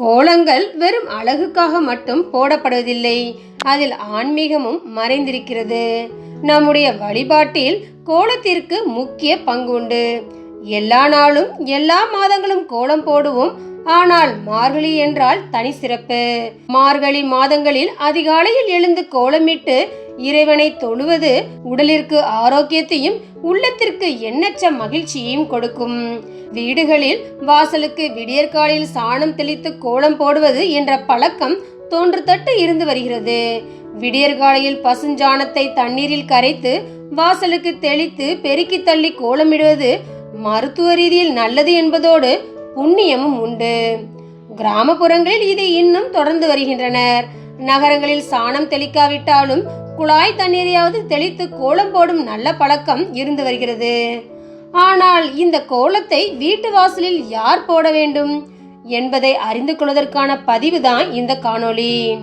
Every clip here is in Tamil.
கோலங்கள் வெறும் அழகுக்காக மட்டும் போடப்படுவதில்லை. அதில் ஆன்மீகமும் மறைந்திருக்கிறது. நம்முடைய வழிபாட்டில் கோலத்திற்கு முக்கிய பங்கு உண்டு எல்லா நாளும் எல்லா மாதங்களும் கோலம் போடுவோம். ஆனால் மார்கழி என்றால் தனி சிறப்பு. மார்கழி மாதங்களில் அதிகாலையில் எழுந்து கோலமிட்டு இறைவனை தொழுவது உடலிற்கு ஆரோக்கியத்தையும் உள்ளத்திற்கு எண்ணற்ற மகிழ்ச்சியையும் கொடுக்கும். வீடுகளில் வாசலுக்கு விடியற்காலையில் சாணம் தெளித்து கோலம் போடுவது என்ற பழக்கம் தோன்று தட்டு இருந்து வருகிறது. விடியற்காலையில் பசுஞ்சாணத்தை தண்ணீரில் கரைத்து வாசலுக்கு தெளித்து பெருக்கி தள்ளி கோலமிடுவது மருத்துவ ரீதியில் நல்லது என்பதோடு புண்ணியமும் உண்டு. கிராமப்புறங்களில் இது இன்னும் தொடர்ந்து வருகின்றனர். நகரங்களில் சாணம் தெளிக்காவிட்டாலும் குழாய் தண்ணீரையாவது தெளித்து கோலம் போடும் நல்ல பழக்கம் இருந்து வருகிறது. ஆனால் இந்த கோலத்தை வீட்டு வாசலில் யார் போட வேண்டும் என்பதை அறிந்து கொள்வதற்கான பதிவுதான் இந்த காணொளி.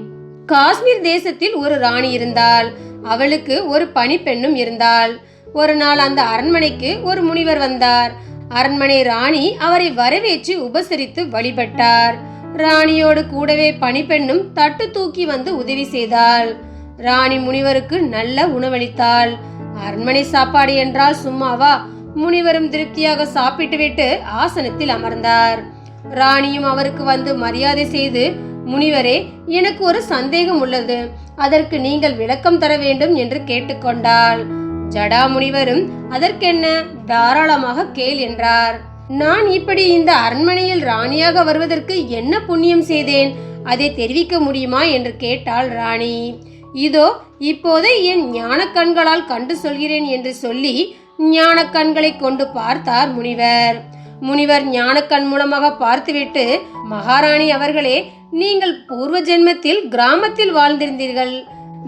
காஷ்மீர் தேசத்தில் ஒரு ராணி இருந்தாள். அவளுக்கு ஒரு பணிப்பெண்ணும் இருந்தாள். ஒரு நாள் அந்த அரண்மனைக்கு ஒரு முனிவர் வந்தார். அரண்மனை ராணி அவரை வரவேற்று உபசரித்து வழிபட்டார். ராணியோடு கூடவே பணிப்பெண்ணும் தட்டு தூக்கி வந்து உதவி செய்தாள். ராணி முனிவருக்கு நல்ல உணவளித்தாள். அரண்மனை சாப்பாடு என்றால் சும்மாவா? முனிவரும் திருப்தியாக சாப்பிட்டுவிட்டு ஆசனத்தில் அமர்ந்தார். ராணியும் அவருக்கு வந்து மரியாதை செய்து முனிவரே எனக்கு ஒரு சந்தேகம் உள்ளது. அதற்கு நீங்கள் விளக்கம் தர வேண்டும் என்று கேட்டுக்கொண்டாள். ஜடா முனிவரும் அதற்கென்ன? தாராளமாக கேள் என்றார். நான் இப்படி இந்த அரண்மனையில் ராணியாக வருவதற்கு என்ன புண்ணியம் செய்தேன்? அதை தெரிவிக்க முடியுமா? என்று கேட்டாள் ராணி. இதோ இப்போதே என் ஞான கண்களால் கண்டு சொல்கிறேன் என்று சொல்லி ஞான கண்களை கொண்டு பார்த்தார் முனிவர். முனிவர் ஞானக்கண் மூலமாக பார்த்துவிட்டு மகாராணி அவர்களே நீங்கள் பூர்வ ஜென்மத்தில் கிராமத்தில் வாழ்ந்திருந்தீர்கள்.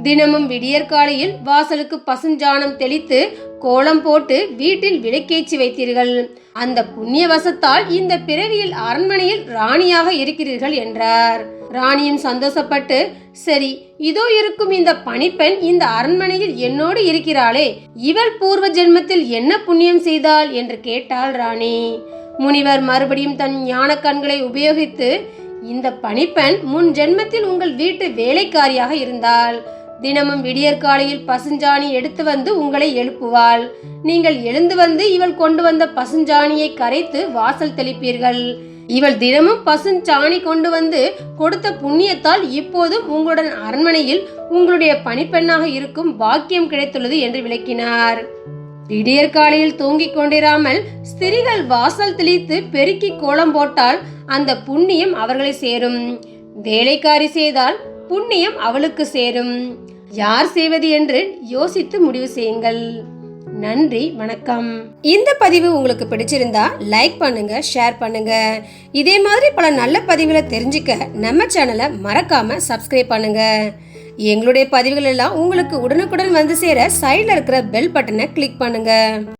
தினமும் விடியற்காலையில் வாசலுக்கு பசுஞ்சாணம் தெளித்து கோலம் போட்டு வீட்டில் விளக்கேற்றி வைத்தீர்கள். அந்த புண்ணிய வசத்தால் இந்த பிறவியில் அரண்மனையில் ராணியாக இருக்கிறீர்கள் என்றார். ராணியும் சந்தோஷப்பட்டு சரி இதோ இருக்கும் இந்த பணிப்பெண் இந்த அரண்மனையில் என்னோடு இருக்கிறாளே. இவள் பூர்வ ஜென்மத்தில் என்ன புண்ணியம் செய்தாள்? என்று கேட்டாள் ராணி. முனிவர் மறுபடியும் தன் ஞான கண்களை உபயோகித்து இந்த பணிப்பெண் முன் ஜென்மத்தில் உங்கள் வீட்டு வேலைக்காரியாக இருந்தாள். தினமும் விடியற்காலையில் பசுஞ்சாணி எடுத்து வந்து உங்களை எழுப்புவாள். நீங்கள் எழுந்து வந்து இவள் கொண்டு வந்த பசுஞ்சாணியை கரைத்து வாசல் தெளிப்பீர்கள். இவள் தினமும் பசுஞ்சாணி கொண்டு வந்து கொடுத்த புண்ணியத்தால் இப்போது உங்களுடன் அரண்மனையில் உங்களுடைய பணிப்பெண்ணாக இருக்கும் பாக்கியம் கிடைத்துள்ளது என்று விளக்கினார். விடியற் காலையில் தூங்கிக் கொண்டிராமல் ஸ்திரிகள் வாசல் தெளித்து பெருக்கி கோலம் போட்டால் அந்த புண்ணியம் அவர்களை சேரும். வேலைக்காரி செய்தால் புண்ணியம் அவளுக்கு சேரும். யார் செய்வது என்று யோசித்து முடிவு செய்யுங்கள். நன்றி வணக்கம். இந்த பதிவு உங்களுக்கு பிடிச்சிருந்தா லைக் பண்ணுங்க ஷேர் பண்ணுங்க. இதே மாதிரி பல நல்ல பதிவுகளை தெரிஞ்சுக்க நம்ம சேனலை மறக்காம சப்ஸ்கிரைப் பண்ணுங்க. எங்களுடைய பதிவுகள் எல்லாம் உங்களுக்கு உடனுக்குடன் வந்து சேர சைடில் இருக்கிற பெல் பட்டனை கிளிக் பண்ணுங்க.